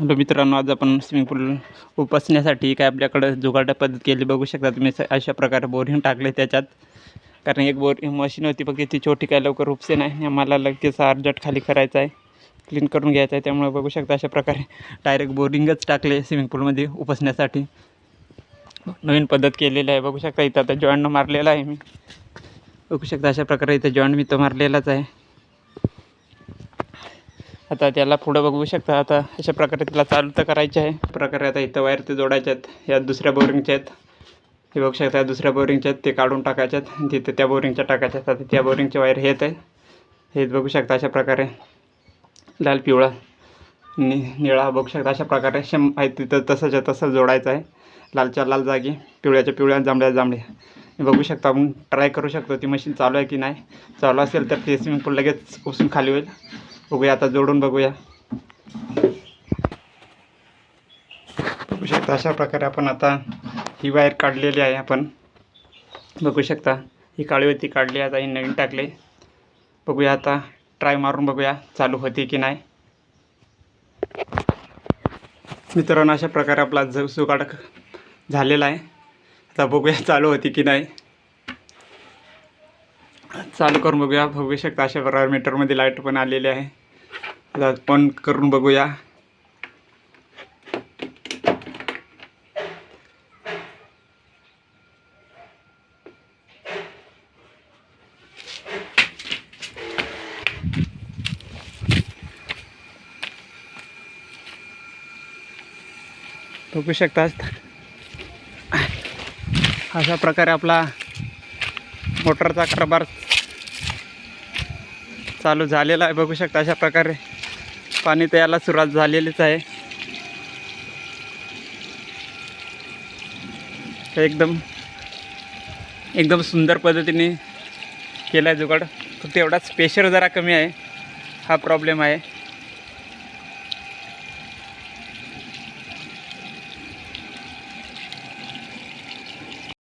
Hello मित्रांनो आज आपण स्विमिंग पूल उपसण्यासाठी काय आपल्याकडं जुगाड पद्धत केली बघू शकता तुम्ही. स- अशा प्रकारे बोरिंग टाकले त्याच्यात. कारण एक बोरिंग मशीन होती फक्त ती छोटी काय लवकर उपसे नाही मला आम्हाला लगेच अर्जंट खाली करायचं आहे. क्लीन करून घ्यायचं आहे. त्यामुळे बघू शकता अशा प्रकारे डायरेक्ट बोरिंगच टाकले स्विमिंग पूलमध्ये उपसण्यासाठी. नवीन पद्धत केलेली आहे. बघू शकता इथं आता जॉईंट मारलेला आहे मी. बघू शकता अशा प्रकारे इथं जॉईंट मी तो मारलेलाच आहे. आता त्याला पुढं बघू शकता. आता अशा प्रकारे त्याला चालू तर करायचे आहे. प्रकारे आता इथं वायर ते जोडायच्या आहेत. या दुसऱ्या बोरिंगच्या आहेत. हे बघू शकता या दुसऱ्या बोरिंगच्या आहेत. ते काढून टाकायच्यात आहेत. तिथे त्या बोरिंगच्या टाकायच्या आहेत. आता त्या बोरिंगचे वायर हेच आहे. हे बघू शकता अशा प्रकारे. लाल पिवळा नि निळा बघू शकता अशा प्रकारे. शं आहे तिथं तसंच्या तसं जोडायचं आहे. लालच्या लाल जागी पिवळ्याच्या पिवळ्या जांभळ्या जांभळ्या. बघू शकता आपण. ट्राय करू शकतो ती मशीन चालू आहे की नाही. चालू असेल तर ते स्विमिंग पूल लगेच उसून खाली होईल. बघूया आता जोडून बघूया. बघू शकता अशा प्रकारे आपण आता ही वायर काढलेली आहे आपण. बघू शकता ही काळी होती काढली आता ही नवीन टाकले. बघूया आता ट्राय मारून बघूया चालू होती की नाही. मित्रांनो अशा प्रकारे आपला ज सुकाड झालेला आहे. आता बघूया चालू होती की नाही. चालू करून बघूया बघू शकता अशा प्रकारे मीटरमध्ये लाइट पण आलेली आहे. आता पण करून बघूया. बघू शकतात अशा प्रकारे आपला मोटरचा कारभार चालू झालेला आहे. बघू शकता अशा प्रकारे पाणी तर सुरुवात झालेलीच आहे. एकदम एकदम सुंदर पद्धतीने केला आहे जुगाड. फक्त एवढा स्पेशल जरा कमी आहे. हा प्रॉब्लेम आहे.